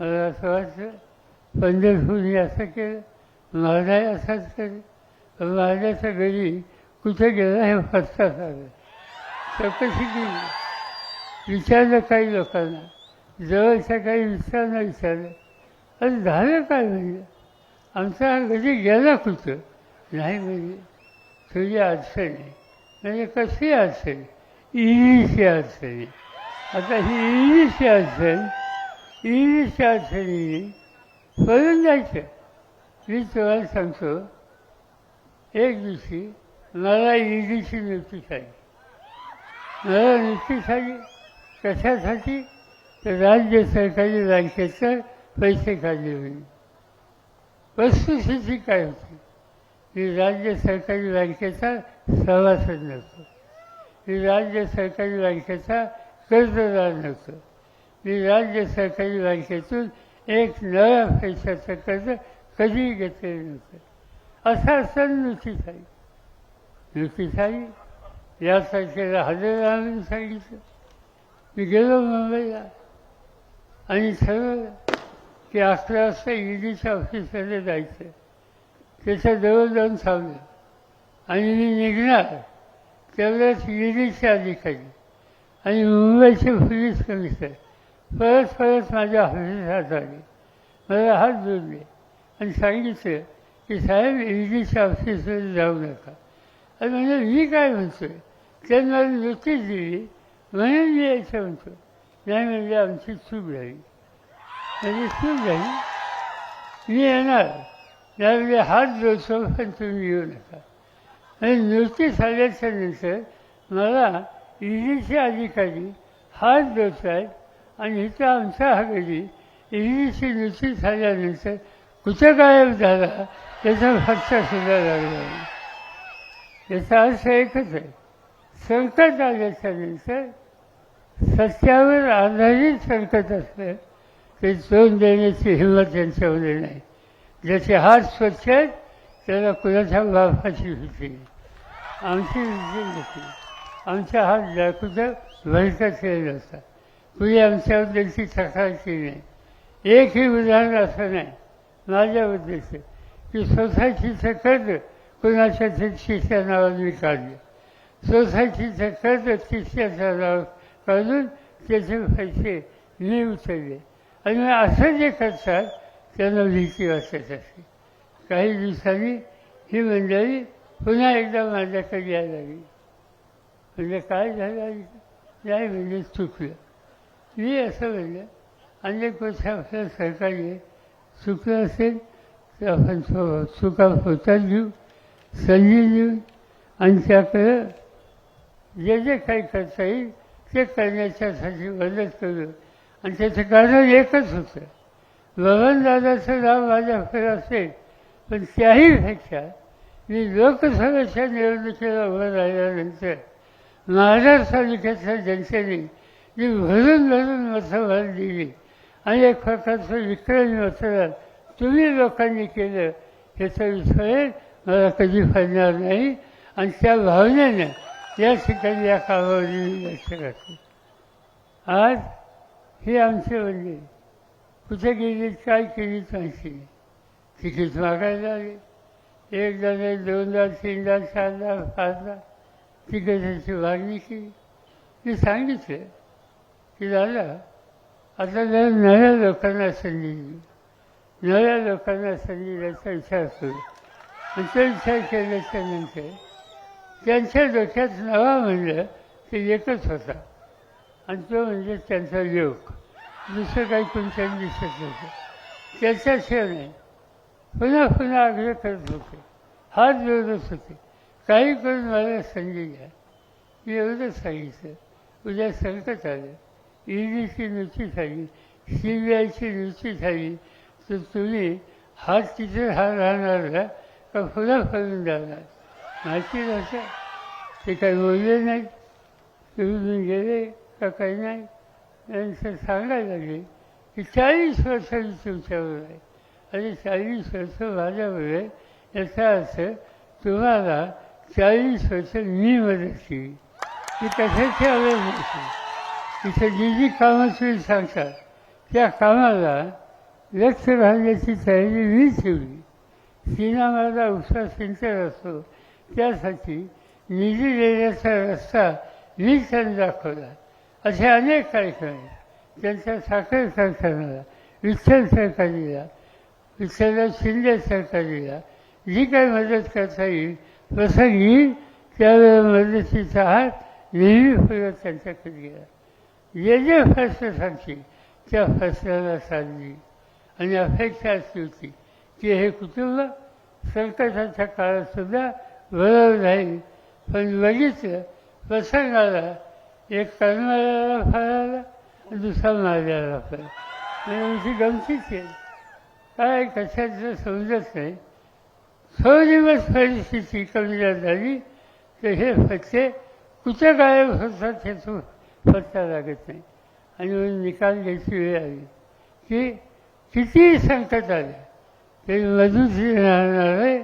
मला असं वाटतं पंढरपूरने असं केलं महाराज असाच केलं. महाराजाच्या घरी कुठे गेला हे फसतात आलं चौकशी केली विचारलं काही लोकांना. जवळच्या काही मित्रांना विचारलं. अरे झालं काय म्हणजे? आमचा घरी गेला कुठं? नाही म्हणजे. तुझी अडचण आहे. म्हणजे कशी अडचण? इंग्लिशची अडचण आहे. आता ही इंग्लिशची अडचण इंग्लिशच्या अडचणीने पळून जायचं मी तुम्हाला सांगतो एक दिवशी मला ईडीची नोटीस आली मला नोटीस आली कशासाठी? तर राज्य सरकारी बँकेचं पैसे काढले होते वस्तुस्थिती काय होती? मी राज्य सरकारी बँकेचा सभासद नव्हतो. मी राज्य सरकारी बँकेचा कर्जदार नव्हतो. मी राज्य सरकारी बँकेतून एक नव्या पैशाचं कर्ज कधीही घेतलेलं नव्हतं. असा सण नोटीस आली नोटीस या तारखेला हजर राहून सांगितलं. मी गेलो मुंबईला. आणि ठरवलं की अकरा वाजता ईडीच्या ऑफिसमध्ये जायचं. त्याच्याजवळ जाऊन थांबलं. आणि मी निघणार तेवढ्याच ईडीचे अधिकारी. आणि मुंबईचे पोलीस कमिशनर. परत परत माझ्या हल्ली हात आली मला हात जोडले आणि सांगितलं की साहेब ईडीच्या ऑफिसमध्ये जाऊ नका. आणि म्हणजे मी काय म्हणतोय त्यांनी मला नोटीस दिली म्हणून मी यायचं म्हणतो. नाही म्हणजे आमची चूक झाली. म्हणजे चूक झाली. मी येणार. त्यावेळी हात जोडतो पण तुम्ही येऊ नका. आणि नोटीस आल्याच्यानंतर मला ईडीचे अधिकारी हात जोडत आहेत आणि इथं आमच्या हवेली इंग्लिशची नोटीस झाल्यानंतर कुठं गायब झाला त्याचा फक्त सुद्धा लागला याचा अर्थ एकच आहे. संकट आल्याच्यानंतर सत्यावर आधारित संकट असलं ते तोंड देण्याची हिंमत त्यांच्यामध्ये नाही. ज्याचे हात स्वच्छ आहेत त्याला कुणाच्या बापाची होती आमची होती आमचा हात कुठं भरकत केला नव्हता आमच्या उद्देशी तक्रार नाही. एकही उदाहरण असं नाही. माझ्या उद्देश की सोसायटीचं कर्ज कुणाच्या तिसऱ्या नावाने मी काढलं. सोसायटीचं कर्ज तिसऱ्याच्या नावावर काढून त्याचे पैसे मी उचलले. आणि असं जे करतात त्यांना भीती वाटत असते. काही दिवसांनी ही मंडळी पुन्हा एकदा माझ्याकडे यायला लागली. म्हणजे काय झालं? नाही म्हणजे चुकलं. मी असं म्हणलं अनेक वर्ष आपल्या सरकारने चुकलं असेल तर आपण चुका होतात घेऊ संधी देऊ आणि त्याकडं जे जे काही करता येईल ते करण्याच्यासाठी मदत करू आणि त्याचं कारण एकच होतं बबनदादाचं नाव माझ्याकडे असेल पण त्याहीपेक्षा मी लोकसभेच्या निवडणुकीला उभं राहिल्यानंतर महाराष्ट्र तालुक्यातल्या जनतेने जी भरून भरून मतदान दिली आणि एक प्रकारचं विक्रमी मतदान तुम्ही लोकांनी केलं ह्याचा विषय मला कधी फळणार नाही. आणि त्या भावनेनं या ठिकाणी या कामावर लक्ष करतो आज ही आमची म्हणजे कुठे गेली काय केली त्यांची? नाही तिकीट मागायला आले. एकदा नाही दोनदा तीनदा चारदा पाचदा तिकीटाची मागणी केली. मी सांगितलं की दादा आता जर नव्या लोकांना संधी दिली नव्या लोकांना संधी द्यायचा विचार करू आणि तो विचार केल्याच्यानंतर त्यांच्या डोक्यात नवा म्हणलं ते एकच होता. आणि तो म्हणजे त्यांचा योग. दुसरं काही कोणत्याही दिसत नव्हतं. त्याच्याशिवाय नाही पुन्हा पुन्हा आग्रह करत होते. हात जोडत होते. काही करून मला संधी द्या. मी एवढंच सांगितलं. उद्या संकट आलं. ईडीची नोटीस झाली. सी बी आयची नोटीस झाली. तर तुम्ही हात तिथे हा राहणार का? का फुलं फळून जाणार? माहिती नव्हतं? ते काही बोलले नाही तुम्ही गेले का काही नाही? नंतर सांगायला लागले की चाळीस वर्षांनी तुमच्यावर आहे. आणि चाळीस वर्ष माझ्यावर आहे याचा अर्थ तुम्हाला चाळीस वर्ष मी मदत केली. ती कशाची आवड नसेल तिथे जी जी कामं सांगतात त्या कामाला लक्ष राहण्याची तयारी मी ठेवली. सीना माझा उत्साह सिंचर असतो त्यासाठी निधी देण्याचा रस्ता मी त्यांनी दाखवला. असे अनेक कार्यक्रम आहेत. त्यांच्या साखर कारखान्याला विठ्ठल सरकारीला विठ्ठलला शिंदे सरकारीला जी काही मदत करता येईल प्रसंग येईल त्यावेळेला मदतीचा हात नेहमी पुढे त्यांच्याकडे गेला जे जे फसलं सांगतील त्या फसल्याला साधली आणि अपेक्षा अशी होती की हे कुटुंब संकटाच्या काळातसुद्धा बरोबर राहील. पण बघितलं प्रसंगाला एक करणाऱ्याला फळाला दुसरा मारल्याला फळ. म्हणजे आमची गमतीच आहे. काय कशाचं समजत नाही. थोडे दिवस परिस्थिती कमी झाली तर हे फटके कुठं गायब होतात हे तो पत्ता लागत नाही. आणि निकाल घ्यायची वेळ आली. की कितीही संकट आले तरी मधुश्री राहणारे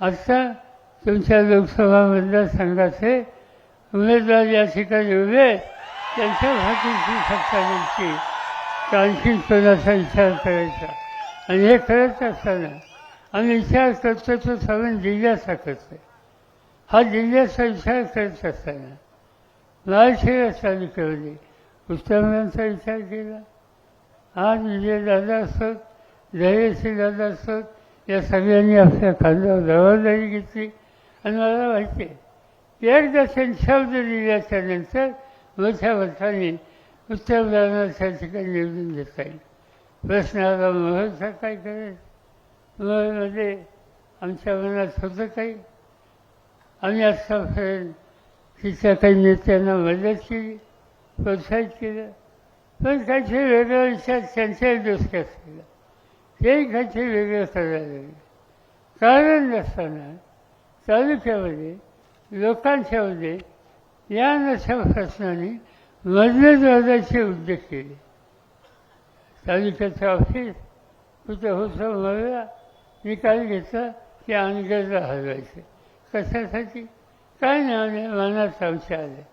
आत्ता तुमच्या लोकसभा मतदारसंघाचे उमेदवार या ठिकाणी उभे आहेत. त्यांच्या भाषेची सत्ता द्यायची तर आणखीन कोणाचा विचार करायचा. आणि हे करत असताना आम्ही विचार करतो तो सगळं जिल्ह्याचा करतो हा जिल्ह्याचा विचार करत असताना महाराष्ट्र चालू केली विचार केला. आज विजयदादा असत जयश्री दादा असत या सगळ्यांनी आपल्या खांद्यावर जबाबदारी घेतली आणि मला माहिती आहे एकदा शब्द दिल्याच्या नंतर मोठ्या मताने त्या ठिकाणी निवडून घेता येईल. प्रश्न आला महलचा काय करेल महलमध्ये आमच्या मनात होतं काही? आम्ही आत्तापर्यंत तिच्या काही नेत्यांना मदत केली प्रोत्साहित केलं पण काहीतरी वेगळं विचार त्यांच्याही डोसक्यात केला तेही काहीतरी वेगळं करायला लागले कारण नसताना तालुक्यामध्ये लोकांच्यामध्ये या नशा प्रश्नाने मधलेद्वादाचे उद्योग केले तालुक्याचं ऑफिस कुठं होतं मला निकाल घेतला की अनगरला हलवायचं कशासाठी काय नाही मनात आमच्या आले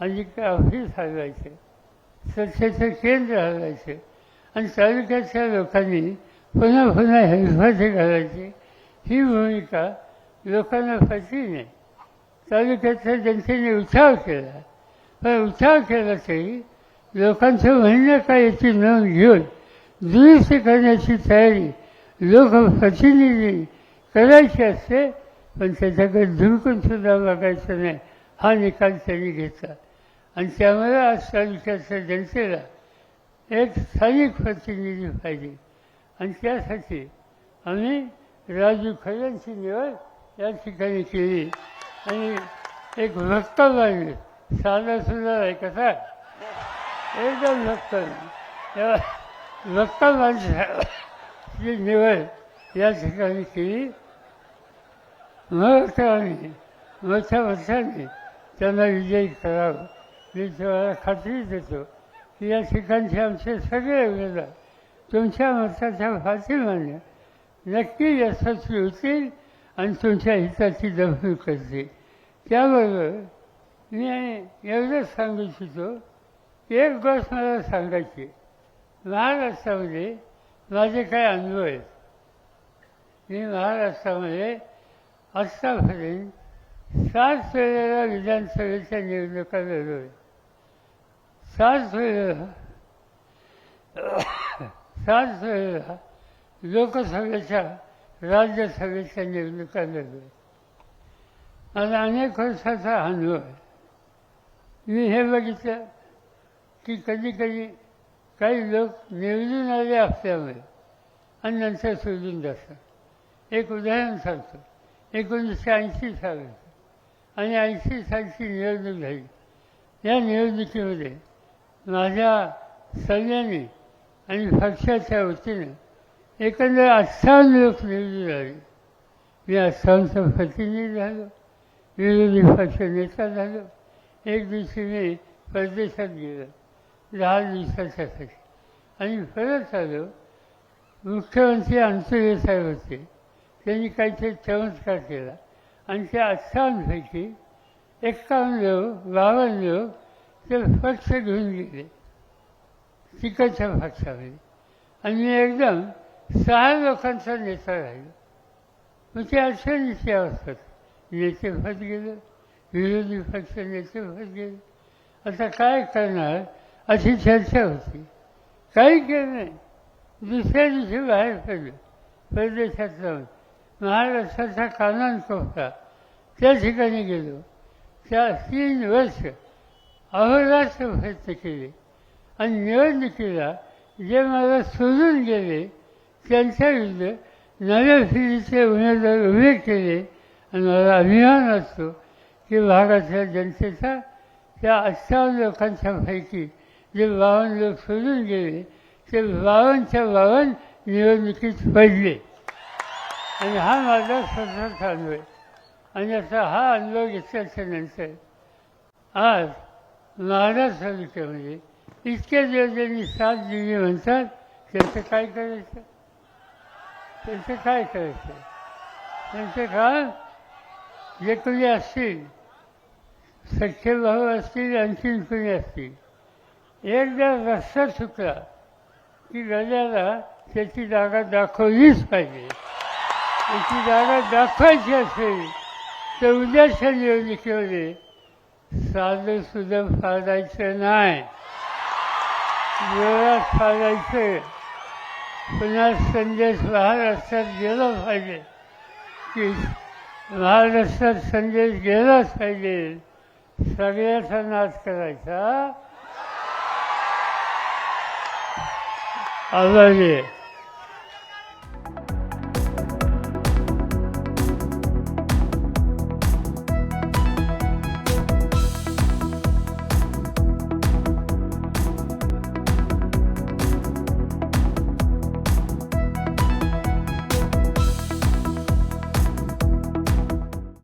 आणि काय ऑफिस हलवायचे स्वच्छतेचं केंद्र हलवायचे आणि तालुक्याच्या लोकांनी पुन्हा पुन्हा हेलफाटे घालायचे. ही भूमिका लोकांना पटली नाही. तालुक्याच्या जनतेने उठाव केला. पण उठाव केला तरी लोकांचं म्हणणं काय याची नोंद घेऊन दुरुस्ती करण्याची तयारी लोकप्रतिनिधी करायची असते पण त्याच्याकडे झुरकून सुद्धा बघायचं नाही. हा निकाल त्यांनी घेतला. आणि त्यामुळे आज तालुक्याच्या जनतेला एक स्थानिक प्रतिनिधी पाहिजे. आणि त्यासाठी आम्ही राजू खऱ्यांची निवड या ठिकाणी केली. आणि एक वक्तव्य आहे साधा सुद्धा आहे कसा एकदम वक्तव्य वक्तव्याची निवड या ठिकाणी केली. मग आम्ही मोठ्या मताने त्यांना विजयी करावं मी तुम्हाला खात्री देतो की या ठिकाणचे आमचे सगळे उमेदवार तुमच्या मताच्या फाशीमाने नक्की यशस्वी होतील आणि तुमच्या हिताची दखल करतील त्याबरोबर मी एवढंच सांगू इच्छितो एक गोष्ट मला सांगायची महाराष्ट्रामध्ये माझे काही अनुभव आहेत मी महाराष्ट्रामध्ये आत्तापर्यंत सात वेळेला विधानसभेच्या निवडणुका लढवल्या. सात वेळेला सात वेळेला लोकसभेच्या राज्यसभेच्या निवडणुका लढवल्या. मला अनेक वर्षाचा अनुभव आहे. मी हे बघितलं की कधी कधी काही लोक निवडून आले असल्यामुळे आणि नंतर सोडून जातात. एक उदाहरण सांगतो. एकोणीसशे ऐंशी सालाचं आणि ऐंशी सालची निवडणूक झाली. या निवडणुकीमध्ये माझ्या सल्ल्याने आणि पक्षाच्या वतीने एकंदर अठ्ठावन्न लोक निवडून झाले मी अठ्ठावन्नचा प्रतिनिधी झालो. विरोधी पक्ष नेता झालो. एक दिवशी मी परदेशात गेलो. दहा दिवसाच्यासाठी आणि परत आलो. मुख्यमंत्री अंतुरे साहेब होते. त्यांनी काहीतरी चमत्कार केला. आणि त्या अठ्ठावन्नपैकी एक्कावन्न लोक बावन्न लोक ते पक्ष घेऊन गेले. तिकडच्या पक्षामध्ये आणि मी एकदम सहा लोकांचा नेता राहिलो. मग ते अशा नेते असतात. नेते फत गेले विरोधी पक्ष नेते फत गेले. आता काय करणार अशी चर्चा होती. काही केलं नाही. दुसऱ्या दिवशी बाहेर पडलं. परदेशात जाऊन. महाराष्ट्राचा कानांत होता त्या ठिकाणी गेलो. त्या तीन वर्ष अहोरात्र प्रयत्न केले. आणि निवडणुकीला जे मला सोडून गेले त्यांच्याविरुद्ध नव्या फिरीचे उमेदवार उभे केले. आणि मला अभिमान असतो की भागातल्या जनतेचा त्या अठ्ठावन्न लोकांच्या पैकी जे बावन्न लोक सोडून गेले ते बावनच्या बावन्न निवडणुकीत पडले. आणि हा माझा स्वतःचा अनुभव आहे. आणि असा हा अनुभव घेतल्याच्या नंतर आज महाराज तालुक्यामध्ये म्हणजे इतके दिवस ज्यांनी साथ दिली म्हणतात त्यांचं काय करायचं? त्यांचं काय करायचं? त्यांचं काम जे कोणी असतील सख्खे भाऊ असतील आणखीन कोणी असतील एकदा रस्ता चुकला की गजाला त्याची जागा दाखवलीच पाहिजे. याची जागा दाखवायची असेल तर उद्याच्या निवडणुकीमध्ये साधं सुद्धा फाडायचं नाही. वेळात फाडायचं. पुन्हा संदेश महाराष्ट्रात गेला पाहिजे. की महाराष्ट्रात संदेश गेलाच पाहिजे. सगळ्याचा नाश करायचा. आभारी